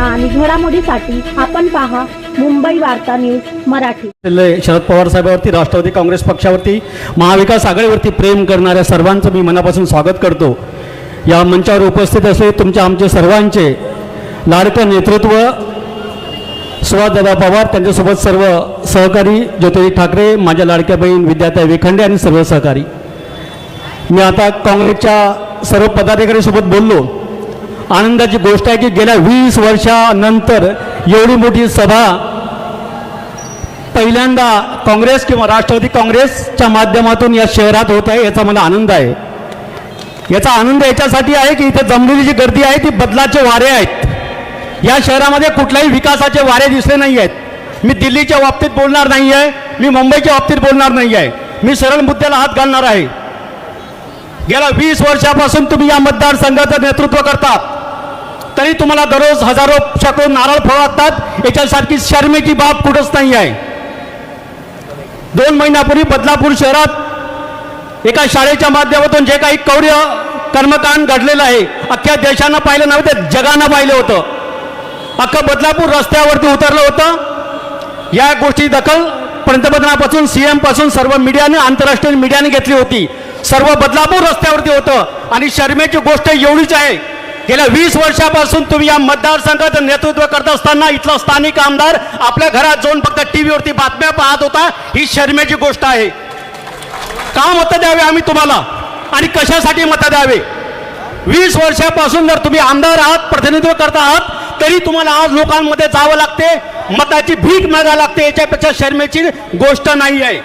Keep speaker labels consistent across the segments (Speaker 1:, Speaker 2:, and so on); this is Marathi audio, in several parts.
Speaker 1: बातम्या आणि घडामोडीसाठी आपण पहा मुंबई वार्ता न्यूज मराठी.
Speaker 2: शरद पवार साहेबांवरती राष्ट्रवादी काँग्रेस पक्षावरती महाविकास आघाडीवरती प्रेम करणाऱ्या सर्वांचं मी मनापासून स्वागत करतो. या मंचावर उपस्थित असे तुमच्या आमचे सर्वांचे लाडकं नेतृत्व सुभाषदादा पवार त्यांच्यासोबत सर्व सहकारी ज्योतिराव ठाकरे माझ्या लाडक्या बहीण विद्याता वेखंडे आणि सर्व सहकारी. मी आता काँग्रेसच्या सर्व पदाधिकाऱ्यांसोबत बोललो. आनंदाची गोष्ट आहे की गेल्या वीस वर्षानंतर एवढी मोठी सभा पहिल्यांदा काँग्रेस किंवा राष्ट्रवादी काँग्रेसच्या माध्यमातून या शहरात होत आहे याचा मला आनंद आहे. याचा आनंद याच्यासाठी आहे की इथे जमलेली जी गर्दी आहे ती बदलाचे वारे आहेत. या शहरामध्ये कुठल्याही विकासाचे वारे दिसले नाही आहेत. मी दिल्लीच्या बाबतीत बोलणार नाही आहे मी मुंबईच्या बाबतीत बोलणार नाही आहे मी सरळ मुद्द्याला हात घालणार आहे. गेल्या वीस वर्षापासून तुम्ही या मतदारसंघाचं नेतृत्व करता. तरी तुम्हाला दररोज हजारो शेकडो नारळ फळतात याच्यासारखी शर्मेची बाब कुठंच नाही आहे. दोन महिन्यापूर्वी बदलापूर शहरात एका शाळेच्या माध्यमातून जे काही कौर्य कर्मकांड घडलेलं आहे अख्ख्या देशानं पाहिलं नव्हे ते जगानं पाहिलं होतं. अख्खं बदलापूर रस्त्यावरती उतरलं होतं. या गोष्टी दखल पंतप्रधानापासून सी पासून सर्व मीडियाने आंतरराष्ट्रीय मीडियाने घेतली होती. सर्व बदलापूर रस्त्यावरती होतं. आणि शर्मेची गोष्ट एवढीच आहे गेल्या वीस वर्षापासून तुम्ही या मतदारसंघाचं नेतृत्व करत असताना इथला स्थानिक आमदार आपल्या घरात जाऊन फक्त टी व्हीवरती बातम्या पाहत होता. ही शर्मेची गोष्ट आहे. का मतं द्यावे आम्ही तुम्हाला? आणि कशासाठी मतं द्यावे? वीस वर्षापासून जर तुम्ही आमदार आहात प्रतिनिधित्व करत आहात तरी तुम्हाला आज लोकांमध्ये जावं लागते. मताची भीक मागावं लागते. याच्यापेक्षा शर्मेची गोष्ट नाही आहे.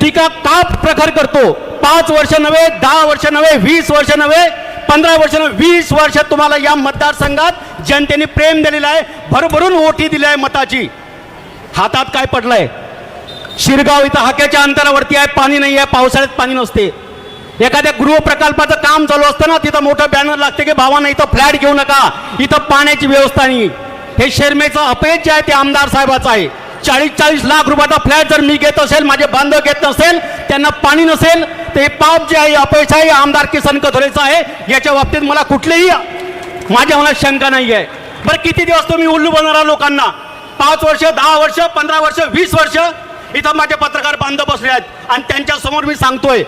Speaker 2: टीका का प्रखर करतो? पाच वर्ष नव्हे दहा वर्ष नव्हे वीस वर्ष नव्हे पंधरा वर्षानं वीस वर्ष तुम्हाला या मतदारसंघात जनतेने प्रेम दिलेलं आहे भरभरून ओटी दिली आहे मताची. हातात काय पडलंय? शिरगाव इथं हाक्याच्या अंतरावरती आहे पाणी नाही आहे पावसाळ्यात पाणी नसते. एखाद्या गृहप्रकल्पाचं काम चालू असतं ना तिथं मोठं बॅनर लागते की भावांना इथं फ्लॅट घेऊ नका इथं पाण्याची व्यवस्था नाही. हे शेरमेचं अपयश जे आहे ते आमदार साहेबाचं आहे. चाळीस चाळीस लाख रुपयाचा फ्लॅट जर मी घेत असेल माझे बांधव घेत नसेल त्यांना पाणी नसेल ते पाप जे आहे अपयश आहे आमदार किसन कथोरेचं आहे. याच्या बाबतीत मला कुठलेही माझ्या मनात शंका नाही आहे. बरं किती दिवस तुम्ही उल्लू बनवणार लोकांना? पाच वर्ष दहा वर्ष पंधरा वर्ष वीस वर्ष? इथं माझे पत्रकार बांधव बसले आहेत आणि त्यांच्यासमोर मी सांगतोय.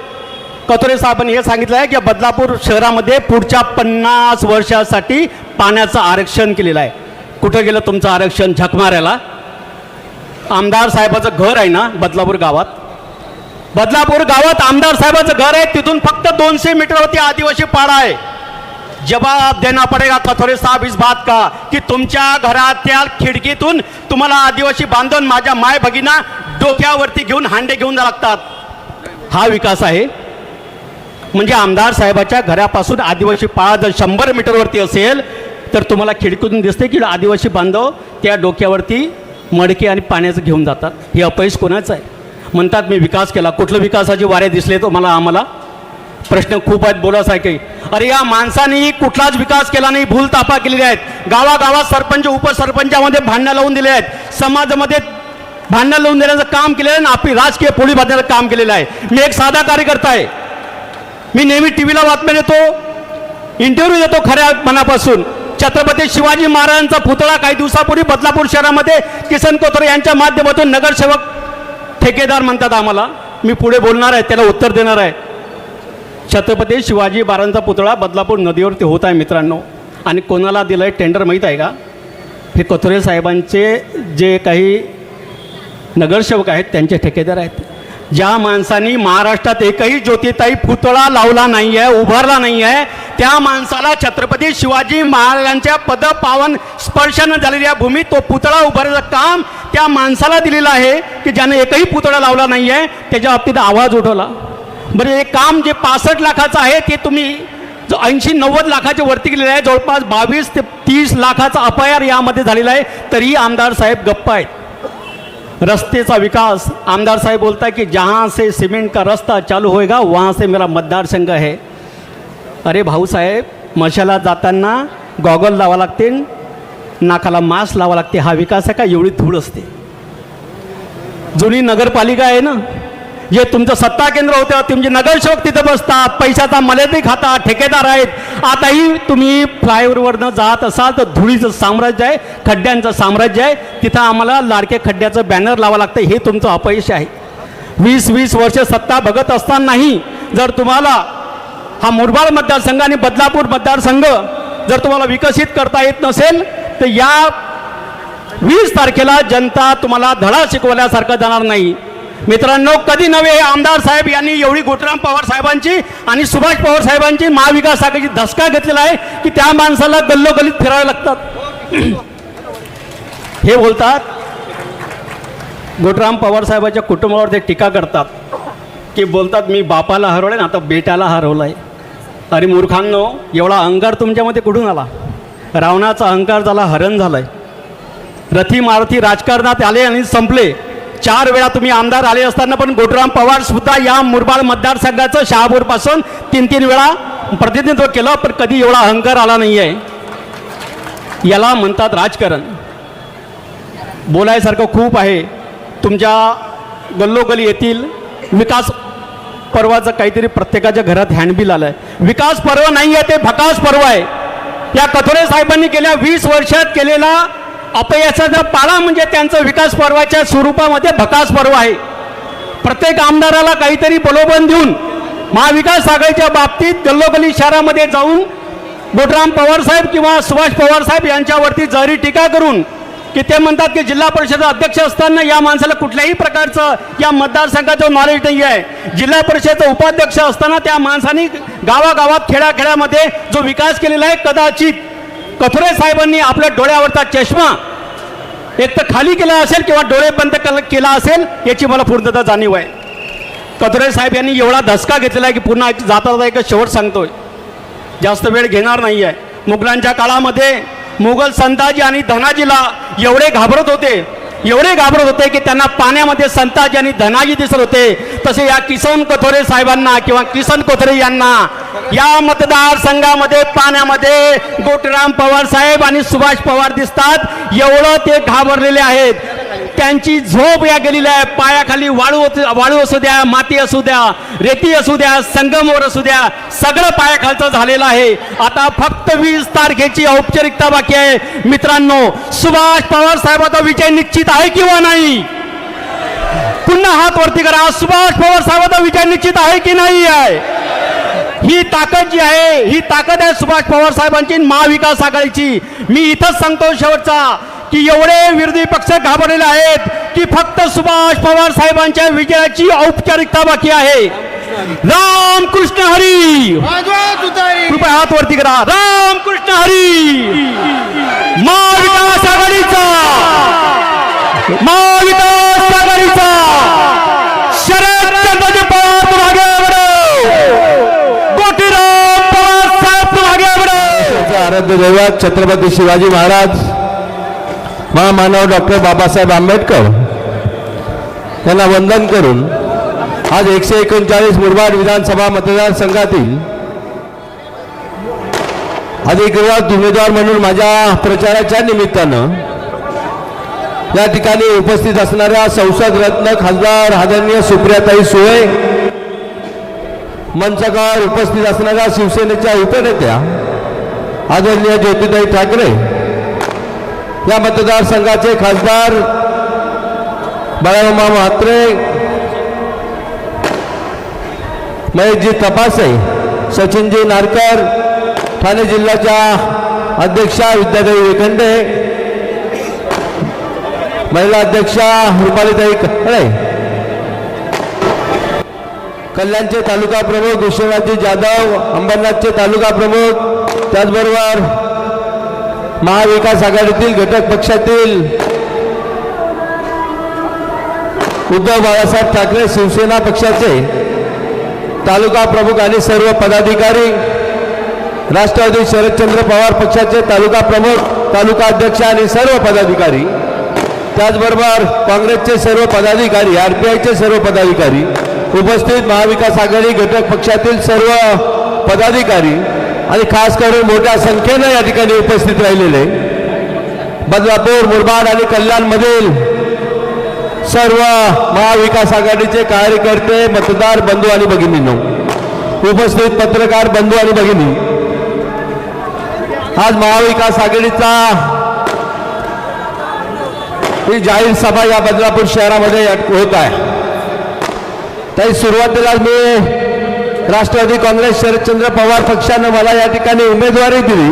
Speaker 2: कथोरे साहेबांनी हे सांगितलं आहे की बदलापूर शहरामध्ये पुढच्या पन्नास वर्षासाठी पाण्याचं आरक्षण केलेलं आहे. कुठं गेलं तुमचं आरक्षण? झकमाऱ्याला. आमदार साहेबाचं घर आहे ना बदलापूर गावात? बदलापूर गावात आमदार साहेबाचं घर आहे. तिथून फक्त दोनशे मीटरवरती आदिवासी पाडा आहे. जवाब देना पडेगा कथोरे साहेब इस बात का? की तुमच्या घरातल्या खिडकीतून तुम्हाला आदिवासी बांधून माझ्या माय भगिना डोक्यावरती घेऊन हांडे घेऊन जा लागतात. हा विकास आहे. म्हणजे आमदार साहेबाच्या घरापासून आदिवासी पाळा जर शंभर मीटरवरती असेल तर तुम्हाला खिडकीतून दिसते की आदिवासी बांधव त्या डोक्यावरती मडके आणि पाण्याचं घेऊन जातात. हे अपयश कोणाचं आहे? म्हणतात मी विकास केला. कुठलं विकासाचे वारे दिसले तुम्हाला आम्हाला? प्रश्न खूप आहेत बोलाच आहे काही अरे या माणसाने कुठलाच विकास केला नाही भूल तापा केलेल्या आहेत. गावागावात सरपंच उपसरपंचामध्ये भांडणं लावून दिले आहेत. समाजामध्ये भांडणं लावून देण्याचं काम केलेलं आहे आणि आपली राजकीय पोळी बांधण्याचं काम केलेलं आहे. मी एक साधा कार्यकर्ता आहे. मी नेहमी टी व्हीला बातम्या देतो इंटरव्ह्यू देतो खऱ्या मनापासून. छत्रपती शिवाजी महाराजांचा पुतळा काही दिवसापूर्वी बदलापूर शहरामध्ये किसन कोथरे यांच्या माध्यमातून नगरसेवक ठेकेदार म्हणतात आम्हाला. मी पुढे बोलणार आहे त्याला उत्तर देणार आहे. छत्रपती शिवाजी महाराजांचा पुतळा बदलापूर नदीवरती होत आहे मित्रांनो. आणि कोणाला दिलं आहे टेंडर माहीत आहे का? हे कोथरे साहेबांचे जे काही नगरसेवक आहेत त्यांचे ठेकेदार आहेत. ज्या माणसांनी महाराष्ट्रात एकही ज्योतिताई पुतळा लावला नाही आहे उभारला नाही आहे त्या माणसाला छत्रपती शिवाजी महाराजांच्या पदपावन स्पर्शानं झालेल्या भूमीत तो पुतळा उभारायचं काम त्या माणसाला दिलेलं आहे की ज्याने एकही पुतळा लावला नाही आहे त्याच्या बाबतीत आवाज उठवला. बरं हे काम जे पासष्ट लाखाचं आहे ते तुम्ही जो ऐंशी नव्वद लाखाच्या वरती गेलेलं आहे जवळपास बावीस ते तीस लाखाचा अपायर यामध्ये झालेला आहे तरीही आमदार साहेब गप्प आहेत. रस्तेचा विकास. आमदार साहेब बोलता की जहाँ से सिमेंट का रस्ता चालू होएगा वहाँ से मेरा मतदारसंघ आहे अरे भाऊसाहेब मशाला जाताना गॉगल लावा लागतील नाकाला मास्क लावा लागते. हा विकास आहे का? एवढी धूळ असते. जुनी नगरपालिका आहे ना जे तुमचं सत्ता केंद्र होतं तुमचे नगरसेवक तिथं बसतात पैशाचा मर्यादित खाता ठेकेदार आहेत. आताही तुम्ही फ्लायओव्हरवरनं जात असाल तर धुळीचं साम्राज्य आहे खड्ड्यांचं साम्राज्य आहे. तिथं आम्हाला लाडके खड्ड्याचं बॅनर लावावं लागतं. हे तुमचं अपयश आहे. वीस वीस वर्ष सत्ता बघत असतानाही जर तुम्हाला हा मुरबाड मतदारसंघ आणि बदलापूर मतदारसंघ जर तुम्हाला विकसित करता येत नसेल तर या वीस तारखेला जनता तुम्हाला धडा शिकवल्यासारखं जाणार नाही. मित्रांनो कधी नव्हे आमदार साहेब यांनी एवढी गोटराम पवार साहेबांची आणि सुभाष पवार साहेबांची महाविकास आघाडीची धसका घेतलेला आहे की त्या माणसाला गल्लोगल्लीत फिरावे लागतात. हे बोलतात गोटराम पवार साहेबाच्या कुटुंबावर ते टीका करतात की बोलतात मी बापाला हरवलं ना आता बेटाला हरवलं आहे अरे मूर्खांनो एवढा अंगार तुमच्यामध्ये कुठून आला? रावणाचा अहंकार झाला हरण झालाय. रथी मारुती राजकारणात आले आणि संपले. चार वेळा तुम्ही आमदार आले असताना पण गोटराम पवार सुद्धा या मुरबाड मतदारसंघाचं शहापूरपासून तीन तीन वेळा प्रतिनिधित्व केलं पण कधी एवढा अहंकार आला नाही आहे याला म्हणतात राजकारण. बोलायसारखं खूप आहे. तुमच्या गल्लोगल्ली येथील विकास पर्वाचं काहीतरी प्रत्येकाच्या घरात हँडबिल आलं आहे विकास पर्व नाही आहे ते भकास पर्व आहे. या कथोरे साहेबांनी गेल्या वीस वर्षात केलेला अपयशाचा पाळा म्हणजे त्यांचं विकास पर्वाच्या स्वरूपामध्ये भकास पर्व आहे. प्रत्येक आमदाराला काहीतरी प्रलोभन देऊन महाविकास आघाडीच्या बाबतीत गल्लोगल्ली शहरामध्ये जाऊन बोटराम पवार साहेब किंवा सुभाष पवार साहेब यांच्यावरती जरी टीका करून की ते म्हणतात की जिल्हा परिषदेचा अध्यक्ष असताना या माणसाला कुठल्याही प्रकारचं या मतदारसंघाचं नॉलेज नाही आहे जिल्हा परिषदेचा उपाध्यक्ष असताना त्या माणसाने गावागावात खेड्याखेड्यामध्ये जो विकास केलेला आहे कदाचित कथोरे साहेबांनी आपल्या डोळ्यावरचा चष्मा एक तर खाली केला असेल किंवा डोळे बंद कल- केला असेल याची मला पूर्णतः जाणीव आहे. कथोरे साहेब यांनी एवढा धसका घेतलेला आहे की पुन्हा जाता जाता एक शेवट सांगतोय. जास्त वेळ घेणार नाही आहे मुघलांच्या काळामध्ये मुघल संताजी आणि धनाजीला एवढे घाबरत होते एवढे घाबरत होते की त्यांना पाण्यामध्ये संताजी आणि धनाजी दिसत होते. तसे या किसन कोथोरे साहेबांना किंवा किसन कोथरे यांना या मतदारसंघामध्ये पाण्यामध्ये गोटराम पवार साहेब आणि सुभाष पवार दिसतात. एवढं ते घाबरलेले आहेत. त्यांची झोप या गेलेली आहे. पायाखाली वाळू वाळू असू द्या माती असू द्या रेती असू द्या संगमवर असू द्या सगळं पायाखालचं झालेलं आहे. आता फक्त वीस तारखेची औपचारिकता बाकी आहे. मित्रांनो सुभाष पवार साहेबाचा विजय निश्चित आहे किंवा नाही? पुन्हा हात वरती करा. सुभाष पवार साहेबाचा विजय निश्चित आहे की नाही आहे? ही ताकद जी आहे ही ताकद आहे सुभाष पवार साहेबांची महाविकास आघाडीची. मी इथंच सांगतो शेवटचा. की एवढे विरोधी पक्ष घाबरलेले आहेत की फक्त सुभाष पवार साहेबांच्या विजयाची औपचारिकता बाकी आहे. राम कृष्ण हरी! कृपया हात वरती करा. राम कृष्ण हरी! महाविकास आघाडीचा! महाविकास आघाडीचा! शरद चंद्रजी पवार
Speaker 3: आराध्य दैवत छत्रपती शिवाजी महाराज महामानव डॉक्टर बाबासाहेब आंबेडकर यांना वंदन करून आज एकशे एकोणचाळीस मुरबाड विधानसभा मतदारसंघातील अधिकृत उमेदवार म्हणून माझ्या प्रचाराच्या निमित्तानं या ठिकाणी उपस्थित असणाऱ्या संसद रत्न खासदार आदरणीय सुप्रियाताई सुळे मंचकार उपस्थित असणाऱ्या शिवसेनेच्या उपनेत्या आदरणीय ज्योतिताई ठाकरे या मतदारसंघाचे खासदार बाळामा म्हात्रे महेशजी तपासे सचिनजी नारकर ठाणे जिल्ह्याच्या अध्यक्षा विद्यादेवी वेखंडे महिला अध्यक्षा रुपालीताई कळे कल्याणचे तालुका प्रमुख विश्वनाथजी जाधव अंबरनाथचे तालुका प्रमुख त्याचबरोबर महाविकास आघाडीतील घटक पक्षातील उद्धव बाळासाहेब ठाकरे शिवसेना पक्षाचे तालुका प्रमुख आणि सर्व पदाधिकारी राष्ट्रवादी शरदचंद्र पवार पक्षाचे तालुका प्रमुख तालुका अध्यक्ष आणि सर्व पदाधिकारी त्याचबरोबर काँग्रेसचे सर्व पदाधिकारी आर पी आयचे सर्व पदाधिकारी उपस्थित महाविकास आघाडी घटक पक्षातील सर्व पदाधिकारी आणि खास करून मोठ्या संख्येनं या ठिकाणी उपस्थित राहिलेले बदलापूर मुरबाड आणि कल्याणमधील सर्व महाविकास आघाडीचे कार्यकर्ते मतदार बंधू आणि भगिनींनो उपस्थित पत्रकार बंधू आणि भगिनी आज महाविकास आघाडीचा ही जाहीर सभा या बदलापूर शहरामध्ये होत आहे. तरी सुरुवातीला मी राष्ट्रवादी काँग्रेस शरदचंद्र पवार पक्षानं मला या ठिकाणी उमेदवारी दिली.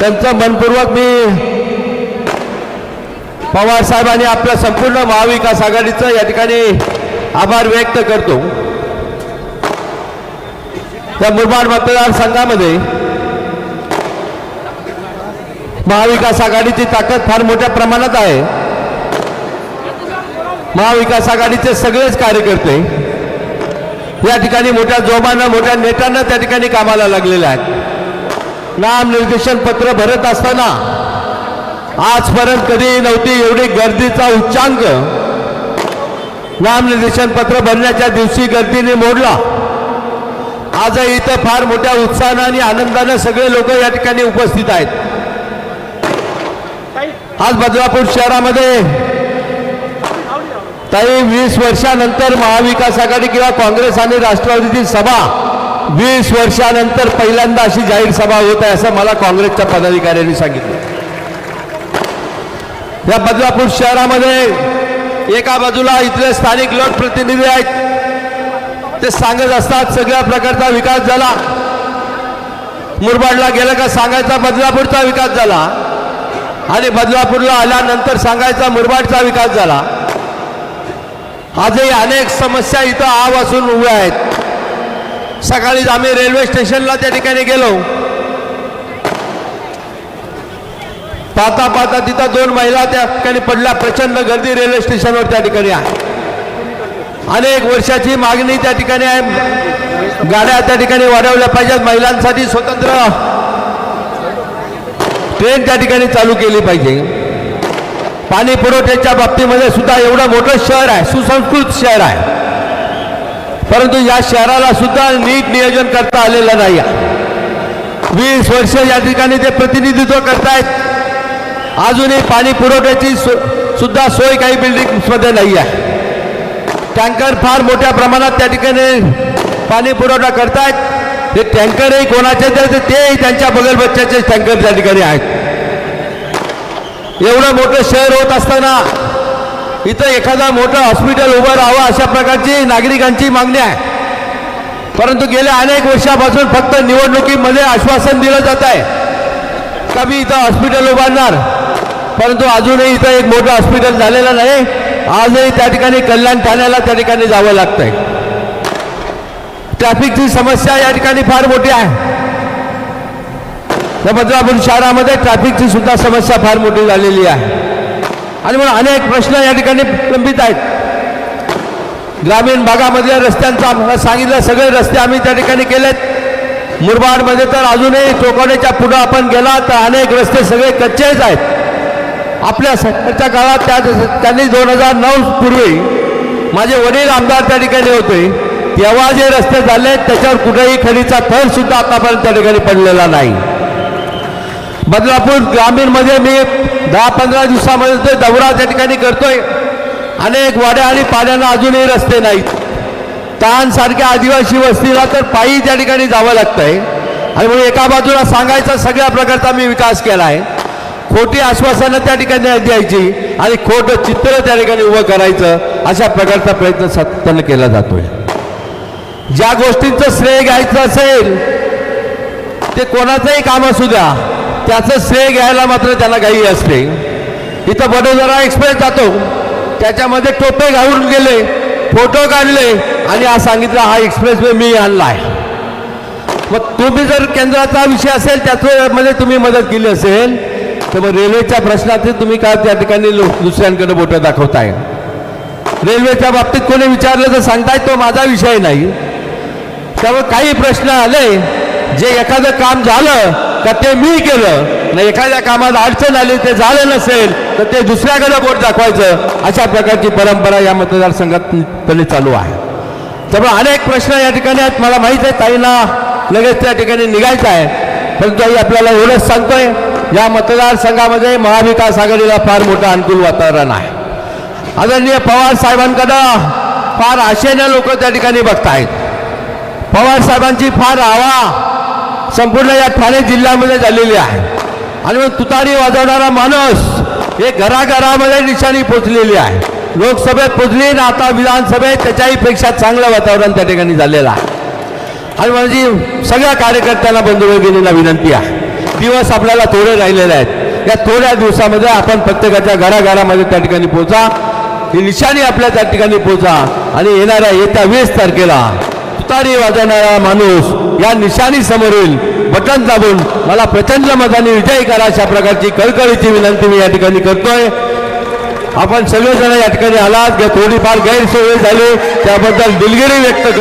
Speaker 3: त्यांचं मनपूर्वक मी पवार साहेब आणि आपल्या संपूर्ण महाविकास आघाडीचं या ठिकाणी आभार व्यक्त करतो. त्या मुरबाड मतदारसंघामध्ये महाविकास आघाडीची ताकद फार मोठ्या प्रमाणात आहे. महाविकास आघाडीचे सगळेच कार्यकर्ते या ठिकाणी मोठ्या जोमानं मोठ्या नेत्यांना त्या ठिकाणी कामाला लागलेल्या आहेत. नामनिर्देशन पत्र भरत असताना आजपर्यंत कधी नव्हती एवढी गर्दीचा उच्चांक. नामनिर्देशन पत्र भरण्याच्या दिवशी गर्दीने मोडला. आजही इथं फार मोठ्या उत्साहानं आणि आनंदानं सगळे लोक या ठिकाणी उपस्थित आहेत. आज बदलापूर शहरामध्ये ताई वीस वर्षानंतर महाविकास आघाडी किंवा काँग्रेस आणि राष्ट्रवादीची सभा वीस वर्षानंतर पहिल्यांदा अशी जाहीर सभा होत आहे असं मला काँग्रेसच्या पदाधिकाऱ्यांनी सांगितलं. या बदलापूर शहरामध्ये एका बाजूला इथले स्थानिक लोकप्रतिनिधी आहेत. ते सांगत असतात सगळ्या प्रकारचा विकास झाला. मुरबाडला गेलं का सांगायचा बदलापूरचा विकास झाला. आणि बदलापूरला आल्यानंतर सांगायचा मुरबाडचा विकास झाला. आजही अनेक समस्या इथं आव असून उभ्या आहेत. सकाळीच आम्ही रेल्वे स्टेशनला त्या ठिकाणी गेलो. पाहता पाहता तिथं दोन महिला त्या ठिकाणी पडल्या प्रचंड गर्दी रेल्वे स्टेशनवर त्या ठिकाणी आहे. अनेक वर्षाची मागणी त्या ठिकाणी आहे. गाड्या त्या ठिकाणी वाढवल्या पाहिजेत महिलांसाठी स्वतंत्र ट्रेन त्या ठिकाणी चालू केली पाहिजे. पाणी पुरवठ्याच्या बाबतीमध्ये सुद्धा एवढं मोठं शहर आहे सुसंस्कृत शहर आहे. परंतु या शहराला सुद्धा नीट नियोजन करता आलेलं नाही आहे वीस वर्ष या ठिकाणी ते प्रतिनिधित्व करतायत. अजूनही पाणी पुरवठ्याची सुद्धा सोय काही बिल्डिंग्समध्ये नाही आहे टँकर फार मोठ्या प्रमाणात त्या ठिकाणी पाणी पुरवठा करतायत. ते टँकरही कोणाचे तर तेही त्यांच्या बगलबच्च्याचे टँकर त्या ठिकाणी आहेत. एवढं मोठं शहर होत असताना इथं एखादा मोठं हॉस्पिटल उभं राहावं अशा प्रकारची नागरिकांची मागणी आहे. परंतु गेल्या अनेक वर्षापासून फक्त निवडणुकीमध्ये आश्वासन दिलं जात आहे. का मी इथं हॉस्पिटल उभारणार. परंतु अजूनही इथं एक मोठं हॉस्पिटल झालेलं नाही. आजही त्या ठिकाणी कल्याण ठाण्याला त्या ठिकाणी जावं लागतंय. ट्रॅफिकची समस्या या ठिकाणी फार मोठी आहे. या बदलापूर शहरामध्ये ट्रॅफिकची सुद्धा समस्या फार मोठी झालेली आहे. आणि म्हणून अनेक प्रश्न या ठिकाणी प्रलंबित आहेत. ग्रामीण भागामधल्या रस्त्यांचा आम्हाला सांगितलं सगळे रस्ते आम्ही त्या ठिकाणी केलेत. मुरबाडमध्ये तर अजूनही चोकोड्याच्या पुढं आपण गेला तर अनेक रस्ते सगळे कच्चेच आहेत. आपल्या सरकारच्या काळात त्या त्यांनी दोन हजार नऊ पूर्वी माझे वडील आमदार त्या ठिकाणी होते. तेव्हा जे रस्ते झाले त्याच्यावर कुठेही खडीचा थरसुद्धा आतापर्यंत त्या ठिकाणी पडलेला नाही. बदलापूर ग्रामीणमध्ये मी दहा पंधरा दिवसामध्ये ते दौरा त्या ठिकाणी करतोय. अनेक वाड्या आणि पाड्यांना अजूनही रस्ते नाहीत. तानसारख्या आदिवासी वस्तीला तर पायी त्या ठिकाणी जावं लागतंय. आणि म्हणून एका बाजूला सांगायचा सगळ्या प्रकारचा मी विकास केला आहे खोटी आश्वासनं त्या ठिकाणी द्यायची आणि खोटं चित्र त्या ठिकाणी उभं करायचं अशा प्रकारचा प्रयत्न सातत्यानं केला जातोय. ज्या गोष्टींचं श्रेय घ्यायचं असेल ते कोणाचंही काम असू द्या. त्याचं श्रेय घ्यायला मात्र त्याला घाई असते. इथं वडोदरा एक्सप्रेस जातो. त्याच्यामध्ये टोपे घालून गेले फोटो काढले आणि आज सांगितलं हा एक्सप्रेस वे मी आणला आहे. मग तुम्ही जर केंद्राचा विषय असेल त्याच्यामध्ये तुम्ही मदत केली असेल तर मग रेल्वेच्या प्रश्नात तुम्ही काय त्या ठिकाणी दुसऱ्यांकडे बोटं दाखवताय. रेल्वेच्या बाबतीत कोणी विचारलं तर सांगताय तो माझा विषय नाही. त्यामुळे काही प्रश्न आले. जे एखादं काम झालं का ते मी केलं. नाही एखाद्या कामात अडचण आली ते झालं नसेल तर ते दुसऱ्याकडे बोट दाखवायचं. अशा प्रकारची परंपरा या मतदारसंघातले चालू आहे. त्यामुळे अनेक प्रश्न या ठिकाणी आहेत. मला माहीत आहे ताईंना लगेच त्या ठिकाणी निघायचं आहे. परंतु आई आपल्याला एवढंच सांगतोय या मतदारसंघामध्ये महाविकास आघाडीला फार मोठं अनुकूल वातावरण आहे. आदरणीय पवार साहेबांकडं फार आशेनं लोक त्या ठिकाणी बघतायत. पवार साहेबांची फार हवा संपूर्ण या ठाणे जिल्ह्यामध्ये झालेली आहे. आणि मग तुतारी वाजवणारा माणूस हे घराघरामध्ये निशाणी पोचलेली आहे. लोकसभेत पोचली ना आता विधानसभेत त्याच्याही पेक्षा चांगलं वातावरण त्या ठिकाणी झालेलं आहे. आणि माझी सगळ्या कार्यकर्त्यांना बंधुभगिनींना विनंती आहे. दिवस आपल्याला थोडे राहिलेले आहेत. या थोड्या दिवसामध्ये आपण प्रत्येकाच्या घराघरामध्ये त्या ठिकाणी पोचा. ही निशाणी आपल्या त्या ठिकाणी पोचा. आणि येणाऱ्या येत्या वीस तारखेला तुतारी वाजवणारा माणूस या निशाणी समोरील बटन दाबून मला प्रचंड मताने विजयी करा अशा प्रकारची कळकळीची विनंती मी या ठिकाणी करतोय. आपण सगळेजण या ठिकाणी आलात थोडीफार गैरसोय झाली त्याबद्दल दिलगिरी व्यक्त करतो.